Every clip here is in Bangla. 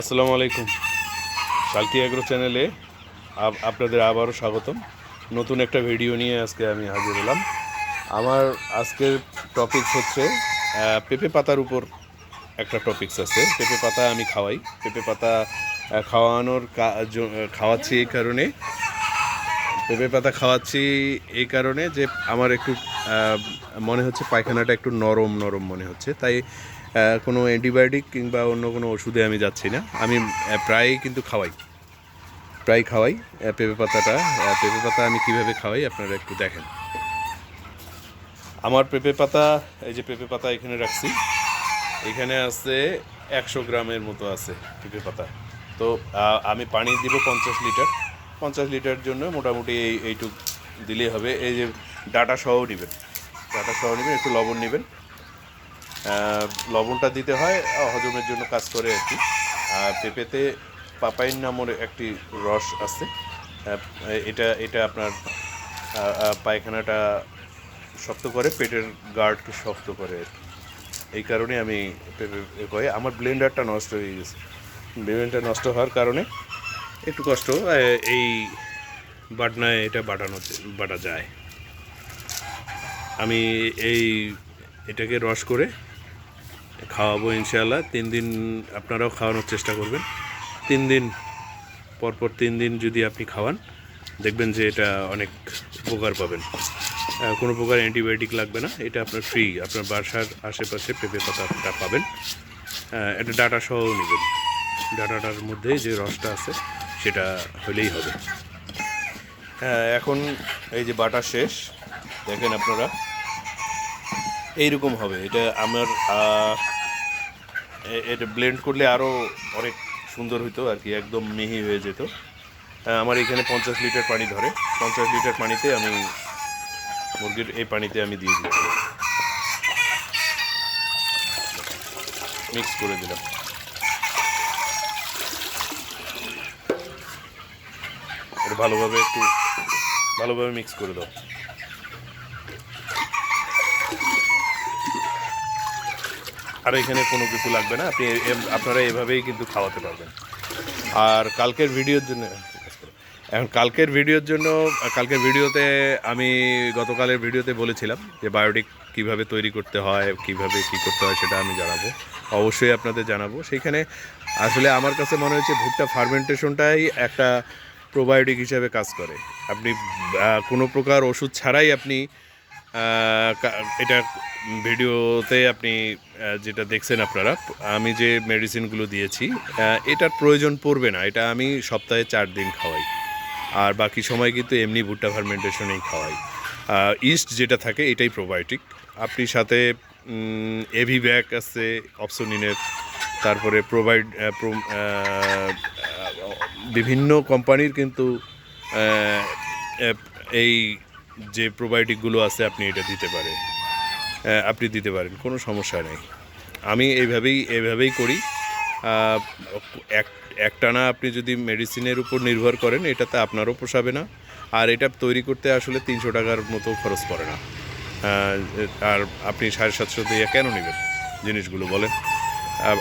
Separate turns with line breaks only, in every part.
আসসালামু আলাইকুম। শালকি অ্যাগ্রো চ্যানেলে আপনাদের আবারও স্বাগতম। নতুন একটা ভিডিও নিয়ে আজকে আমি হাজির হলাম। আমার আজকের টপিকস হচ্ছে পেঁপে পাতার উপর একটা টপিকস আছে। পেঁপে পাতা আমি খাওয়াই। পেঁপে পাতা খাওয়ানোর খাওয়াচ্ছি এই কারণে। পেঁপে পাতা খাওয়াচ্ছি এই কারণে যে আমার একটু মনে হচ্ছে পায়খানাটা একটু নরম নরম মনে হচ্ছে। তাই কোনো অ্যান্টিবায়োটিক কিংবা অন্য কোনো ওষুধে আমি যাচ্ছি না। আমি আহ, প্রায়ই কিন্তু খাওয়াই। প্রায় খাওয়াই। পেঁপে পাতাটা পেঁপে পাতা আমি কীভাবে খাওয়াই আপনারা একটু দেখেন। আমার পেঁপে পাতা এই যে পেঁপে পাতা এখানে রাখছি। এখানে আছে একশো গ্রামের মতো আছে পেঁপে পাতা। তো আমি পানি দিব পঞ্চাশ লিটার। পঞ্চাশ লিটার জন্য মোটামুটি এই এইটুক দিলেই হবে। এই যে ডাটা সহ নেবেন। ডাটা সহ নেবেন, একটু লবণ নেবেন। লবণটা দিতে হয়, হজমের জন্য কাজ করে আর কি। আর পেঁপেতে পাপাইন নামের একটি রস আছে। এটা এটা আপনার পায়খানাটা শক্ত করে, পেটের গার্ডকে শক্ত করে আর কি। এই কারণে আমি পেঁপে করি। আমার ব্লেন্ডারটা নষ্ট হয়ে গেছে। ব্লেন্ডারটা নষ্ট হওয়ার কারণে একটু কষ্ট এই বাটনায় এটা বাটানো, বাটা যায়। আমি এই এটাকে রস করে খাওয়াবো ইনশাআল্লাহ। তিন দিন আপনারাও খাওয়ানোর চেষ্টা করবেন। তিন দিন, পরপর তিন দিন যদি আপনি খাওয়ান, দেখবেন যে এটা অনেক উপকার পাবেন। কোনো প্রকার অ্যান্টিবায়োটিক লাগবে না। এটা আপনার ফ্রি আপনার বাসার আশেপাশে পেঁপে পাতাটা পাবেন। একটা ডাটা সহ নেবেন। ডাটাটার মধ্যে যে রসটা আছে, সেটা হলেই হবে। এখন এই যে বাটা শেষ দেখেন আপনারা। এইরকম হবে। এটা আমার এটা ব্লেন্ড করলে আরও অনেক সুন্দর হতো আর কি, একদম মিহি হয়ে যেত। আমার এখানে পঞ্চাশ লিটার পানি ধরে। পঞ্চাশ লিটার পানিতে আমি মুরগির এই পানিতে আমি দিয়ে দিচ্ছি। মিক্স করে দিলাম। এটা ভালোভাবে একটু, ভালোভাবে মিক্স করে দাও। আর এখানে কোনো কিছু লাগবে না? আপনি আপনারা এভাবেই কিন্তু খাওয়াতে পারবেন। আর কালকের ভিডিওর জন্য এখন কালকের ভিডিওর জন্য কালকের ভিডিওতে আমি গতকালের ভিডিওতে বলেছিলাম যে বায়োটিক কীভাবে তৈরি করতে হয়, কীভাবে কি করতে হয় সেটা আমি জানাব। অবশ্যই আপনাদের জানাব। সেইখানে আসলে আমার কাছে মনে হচ্ছে ভুট্টা ফার্মেন্টেশনটাই একটা প্রোবায়োটিক হিসাবে কাজ করে। আপনি কোনো প্রকার ওষুধ ছাড়াই আপনি এটা ভিডিওতে আপনি যেটা দেখছেন আপনারা, আমি যে মেডিসিনগুলো দিয়েছি এটার প্রয়োজন পড়বে না। এটা আমি সপ্তাহে চার দিন খাওয়াই। আর বাকি সময় কিন্তু এমনি ভুট্টা ফার্মেন্টেশনেই খাওয়াই। ইস্ট যেটা থাকে, এটাই প্রোবায়োটিক আপনি সাথে এভি ব্যাক আছে অপসোনিনের তারপরে প্রোভাইড বিভিন্ন কোম্পানির কিন্তু এই যে প্রোবায়োটিকগুলো আছে আপনি এটা দিতে পারেন আপনি দিতে পারেন, কোনো সমস্যা নেই। আমি এইভাবেই এইভাবেই করি। এক, একটানা আপনি যদি মেডিসিনের উপর নির্ভর করেন, এটাতে আপনারও পোষাবে না। আর এটা তৈরি করতে আসলে তিনশো টাকার মতো খরচ পড়ে না। আর আপনি সাড়ে সাতশো দিয়ে কেন নেবেন জিনিসগুলো বলেন?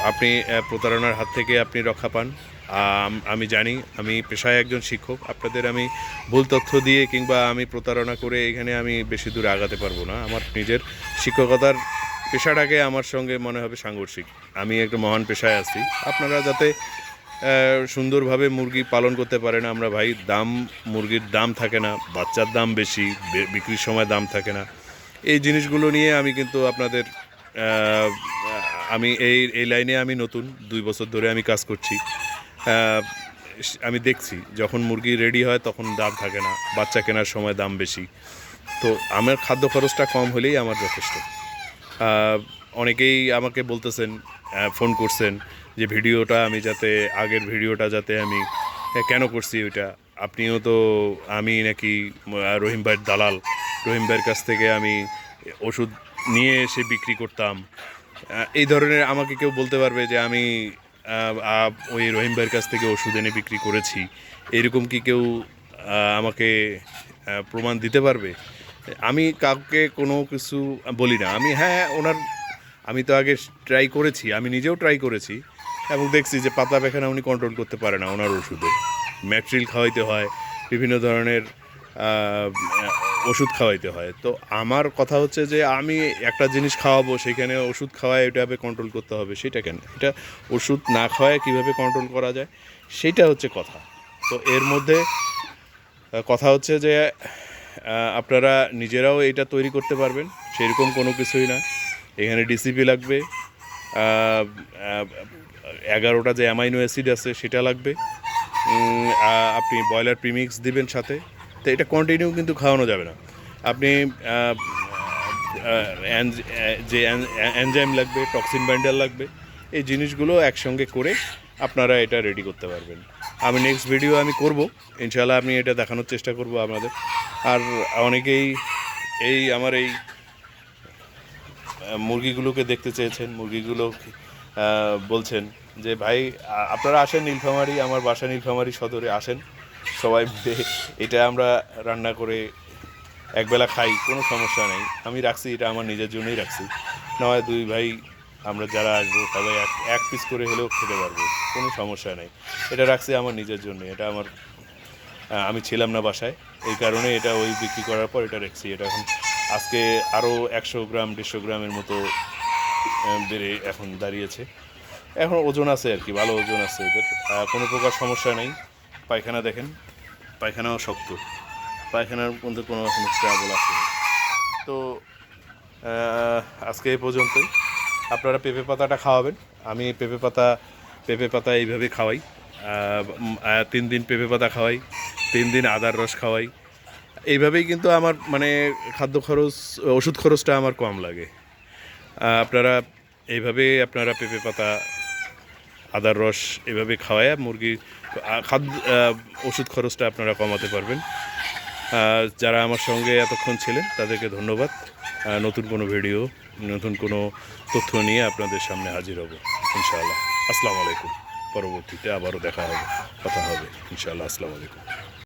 আপনি প্রতারণার হাত থেকে আপনি রক্ষা পান। আম- জানি, আমি পেশায় একজন শিক্ষক। আপনাদের আমি ভুল তথ্য দিয়ে কিংবা আমি প্রতারণা করে এখানে আমি বেশি দূরে আগাতে পারব না। আমার নিজের শিক্ষকতার পেশাটাকে আমার সঙ্গে মনে হবে সাংঘর্ষিক। আমি একটা মহান পেশায় আছি। আপনারা যাতে সুন্দরভাবে মুরগি পালন করতে পারেন, আমরা ভাই, দাম, মুরগির দাম থাকে না, বাচ্চার দাম বেশি বিক্রির সময় দাম থাকে না। এই জিনিসগুলো নিয়ে আমি কিন্তু আপনাদের আমি এই এই লাইনে আমি নতুন, দুই বছর ধরে আমি কাজ করছি। আমি দেখছি, যখন মুরগি রেডি হয় তখন দাম থাকে না, বাচ্চা কেনার সময় দাম বেশি। তো আমার খাদ্য খরচটা কম হলেই আমার যথেষ্ট। অনেকেই আমাকে বলতেছেন ফোন করছেন যে ভিডিওটা আমি যাতে, আগের ভিডিওটা যাতে আমি কেন করছি ওইটা? আপনিও তো, আমি নাকি রহিম ভাইয়ের দালাল। রহিম ভাইয়ের কাছ থেকে আমি ওষুধ নিয়ে এসে বিক্রি করতাম। এই ধরনের আমাকে কেউ বলতে পারবে যে আমি ওই রহিম ভাইয়ের কাছ থেকে ওষুধ এনে বিক্রি করেছি। এরকম কি কেউ আমাকে প্রমাণ দিতে পারবে? আমি কাউকে কোনো কিছু বলি না। আমি হ্যাঁ ওনার, আমি তো আগে ট্রাই করেছি, আমি নিজেও ট্রাই করেছি এবং দেখছি যে পাতা পায়খানা উনি কন্ট্রোল করতে পারে না ওনার ওষুধে। ম্যাট্রিল খাওয়াইতে হয়, বিভিন্ন ধরনের ওষুধ খাওয়াইতে হয়। তো আমার কথা হচ্ছে যে, আমি একটা জিনিস খাওয়াবো, সেখানে ওষুধ খাওয়ায় এটাভাবে কন্ট্রোল করতে হবে, সেটা কেন? এটা ওষুধ না খাওয়ায় কীভাবে কন্ট্রোল করা যায়? সেটা হচ্ছে কথা। তো এর মধ্যে কথা হচ্ছে যে আপনারা নিজেরাও এটা তৈরি করতে পারবেন, সেরকম কোনো কিছুই না। এখানে ডিসিপি লাগবে এগারোটা যে অ্যামাইনো অ্যাসিড আছে, সেটা লাগবে। আপনি ব্রয়লার প্রিমিক্স দিবেন সাথে। তো এটা কন্টিনিউ কিন্তু খাওয়ানো যাবে না। আপনি যে এনজাইম লাগবে টক্সিন বাইন্ডার লাগবে, এই জিনিসগুলো একসঙ্গে করে আপনারা এটা রেডি করতে পারবেন। আমি নেক্সট ভিডিও আমি করব ইনশাল্লাহ আমি এটা দেখানোর চেষ্টা করব আপনাদের। আর অনেকেই এই আমার এই মুরগিগুলোকে দেখতে চেয়েছেন, মুরগিগুলো বলছেন যে, ভাই আপনারা আসেন নীলফামারি, আমার বাসা নীলফামারি সদরে, আসেন। সবাই মিলে এটা আমরা রান্না করে একবেলা খাই, কোনো সমস্যা নেই। আমি রাখছি, এটা আমার নিজের জন্যই রাখছি। নয়, দুই ভাই, আমরা যারা আসব, সবাই এক এক পিস করে হলেও খেতে পারব, কোনো সমস্যা নেই। এটা রাখছি আমার নিজের জন্য, এটা আমার আমি ছিলাম না বাসায়। এই কারণে এটা ওই বিক্রি করার পর এটা রেখেছি। এটা এখন আজকে আরও একশো গ্রাম, দেড়শো গ্রামের মতো বেড়ে এখন দাঁড়িয়েছে। এখন ওজন আছে আর কি, ভালো ওজন আছে এদের। কোনো প্রকার সমস্যা নেই। পায়খানা দেখেন, পায়খানাও শক্ত। পায়খানার মধ্যে কোনো রকম ট্রাবল আছে তো আজকে এই পর্যন্তই। আপনারা পেঁপে পাতাটা খাওয়াবেন। আমি পেঁপে পাতা পেঁপে পাতা এইভাবে খাওয়াই। তিন দিন পেঁপে পাতা খাওয়াই, তিন দিন আদার রস খাওয়াই। এইভাবেই কিন্তু আমার মানে খাদ্য খরচ, ওষুধ খরচটা আমার কম লাগে। আপনারা এইভাবে আপনারা পেঁপে পাতা আদার রস এভাবে খাওয়ায় মুরগি খাদ্য ওষুধ খরচটা আপনারা কমাতে পারবেন। যারা আমার সঙ্গে এতক্ষণ ছিলেন, তাদেরকে ধন্যবাদ। নতুন কোনো ভিডিও, নতুন কোনো তথ্য নিয়ে আপনাদের সামনে হাজির হব, ইনশাআল্লাহ। আসসালামু আলাইকুম। পরবর্তীতে আবারও দেখা হবে, কথা হবে। ইনশাআল্লাহ, আসসালামু আলাইকুম।